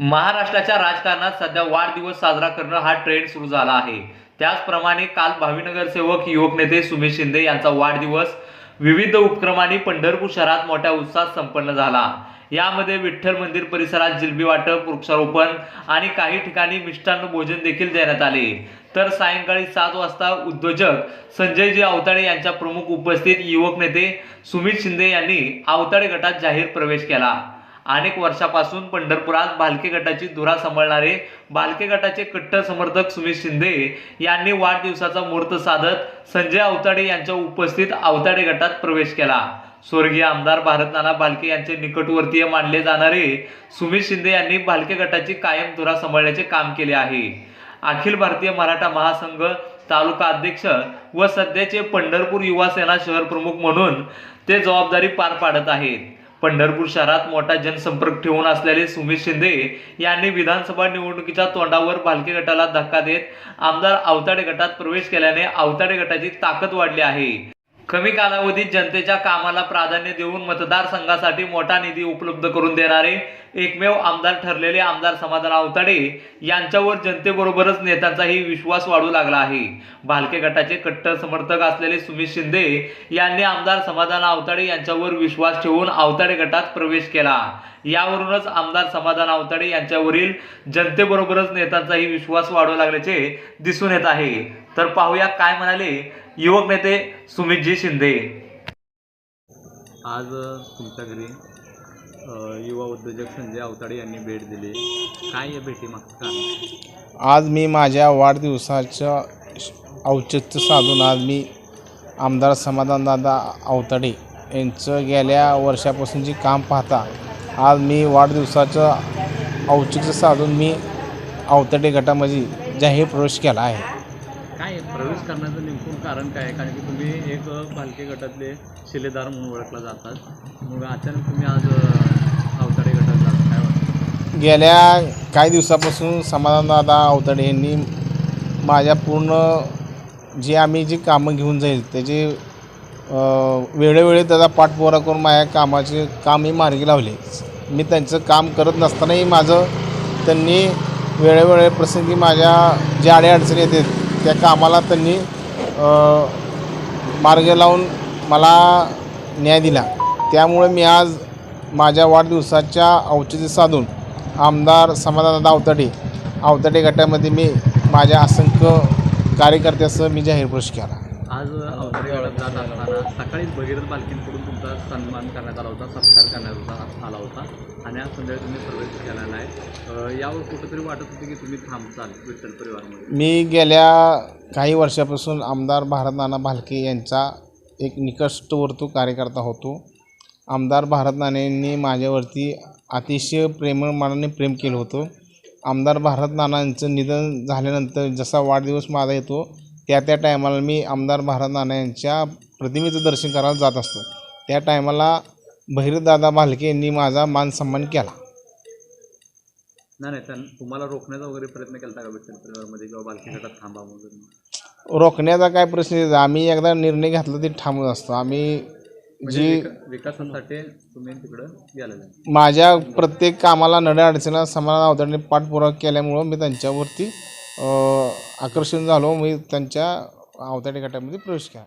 महाराष्ट्राच्या राजकारणात सध्या वाढदिवस साजरा करणं हा ट्रेंड सुरू झाला आहे. त्याचप्रमाणे काल भावीनगरसेवक युवक नेते सुमेश शिंदे यांचा वाढदिवस विविध उपक्रमांनी पंढरपूर शहरात मोठ्या उत्साहात संपन्न झाला. यामध्ये विठ्ठल मंदिर परिसरात जिलबी वाटप वृक्षारोपण आणि काही ठिकाणी मिष्टान्न भोजन देखील देण्यात आले. तर सायंकाळी सात वाजता उद्योजक संजयजी अवताडे यांच्या प्रमुख उपस्थित युवक नेते सुमित शिंदे यांनी अवताडे गटात जाहीर प्रवेश केला. अनेक वर्षापासून पंढरपुरात भालके गटाची धुरा सांभाळणारे भालके गटाचे कट्टर समर्थक सुमित शिंदे यांनी वाढदिवसाचा मुहूर्त साधत संजय अवताडे यांच्या उपस्थित अवताडे गटात प्रवेश केला. स्वर्गीय आमदार भारतनाना भालके यांचे निकटवर्तीय मानले जाणारे सुमित शिंदे यांनी भालके गटाची कायम धुरा सांभाळण्याचे काम केले आहे. अखिल भारतीय मराठा महासंघ तालुका अध्यक्ष व सध्याचे पंढरपूर युवा सेना शहर प्रमुख म्हणून ते जबाबदारी पार पाडत आहेत. पंढरपूर शहरात मोठा जनसंपर्क ठेवून असलेले सुमित शिंदे यांनी विधानसभा निवडणुकीच्या तोंडावर भालके गटाला धक्का देत आमदार अवताडे गटात प्रवेश केल्याने अवताडे गटाची ताकद वाढली आहे. कमी कालावधीत जनतेच्या कामाला प्राधान्य देऊन मतदारसंघासाठी मोठा निधी उपलब्ध करून देणारे एकमेव आमदार ठरलेले आमदार समाधान आवताडे यांच्यावर जनतेबरोबरच नेत्यांचाही विश्वास वाढू लागला आहे. भालके गटाचे कट्टर समर्थक असलेले सुमित शिंदे यांनी आमदार समाधान आवताडे यांच्यावर विश्वास ठेवून अवताडे गटात प्रवेश केला. यावरूनच आमदार समाधान आवताडे यांच्यावरील जनतेबरोबरच नेत्यांचाही विश्वास वाढू लागल्याचे दिसून येत आहे. तर पाहूया काय म्हणाले युवक नेते सुमितजी शिंदे. आज तुमच्या घरी युवा उद्योजक संजय अवताडे यांनी भेट दिली. काय या कारण? आज मी माझ्या वाढदिवसाचं औचित्य साधून आज मी आमदार समाधानदादा अवताडे यांचं गेल्या वर्षापासूनचे काम पाहता आज मी वाढदिवसाचं औचित्य साधून मी अवताडे गटामध्ये जाहीर प्रवेश केला आहे. प्रवेश करण्याचं नेमकं कारण काय आहे? कारण की तुम्ही एक अ, भालके गटातले शिलेदार म्हणून ओळखला जातात. मग अचानक तुम्ही आज अवताडे गटात जात. काय वाटतं? गेल्या काही दिवसापासून समाधानदादा अवताडे यांनी माझ्या पूर्ण जे आम्ही जी कामं घेऊन जाईल त्याचे वेळोवेळी त्याचा पाठपुरा करून माझ्या कामाचे कामही मार्गी लावले. मी त्यांचं काम करत नसतानाही माझं त्यांनी वेळोवेळी प्रसंगी माझ्या ज्या अडीअडचणी येतात त्या कामाला त्यांनी मार्ग लावून मला न्याय दिला. त्यामुळे मी आज माझ्या वाढदिवसाच्या औचित्य साधून आमदार समाधानदा अवताडे अवताडे गटामध्ये मी माझ्या असंख्य कार्यकर्त्यासह मी जाहीर प्रवेश केला. आज अवताडे गटात जात असताना सकाळीच भगीरथ बालकींकडून तुमचा सन्मान करण्यात आला होता सत्कार करण्यात आला होता. आणि आज संध्याकाळी तुम्ही प्रवेश केलेला आहे. यावर कुठंतरी वाटत होते की तुम्ही थांबचाल विठ्ठल परिवारामध्ये. मी गेल्या काही वर्षापासून आमदार भारत नाना भालके यांचा एक निकटवर्तू कार्यकर्ता होतो. आमदार भारत नानांनी माझ्यावरती अतिशय प्रेमळ मनाने प्रेम केलं होतं. आमदार भारत नानांचं निधन झाल्यानंतर जसा वाढदिवस माझा येतो त्या त्या टायमाला मी आमदार भारत नाना यांच्या प्रतिमेचं दर्शन करायला जात असतो. त्या टायमाला भैरदादा भालके यांनी माझा मान सन्मान केला. नाही नाही त्यां तुम्हाला रोखण्याचा वगैरे प्रयत्न केला का विठ्ठल परिवारमध्ये किंवा बालकी गटात थांबा म्हणून? रोखण्याचा काय प्रश्न येतो आम्ही एकदा निर्णय घेतला ते थांबत असतो. आम्ही म्हणजे जी विका- विकासासाठी तुम्ही तिकडं गेलेला आहे. माझ्या प्रत्येक कामाला नड्या अडचणीला समान अवतरणे पाठपुरावा केल्यामुळं मी त्यांच्यावरती अ, आकर्षण झालो. मी त्यांच्या अवताडे गटामध्ये प्रवेश केला.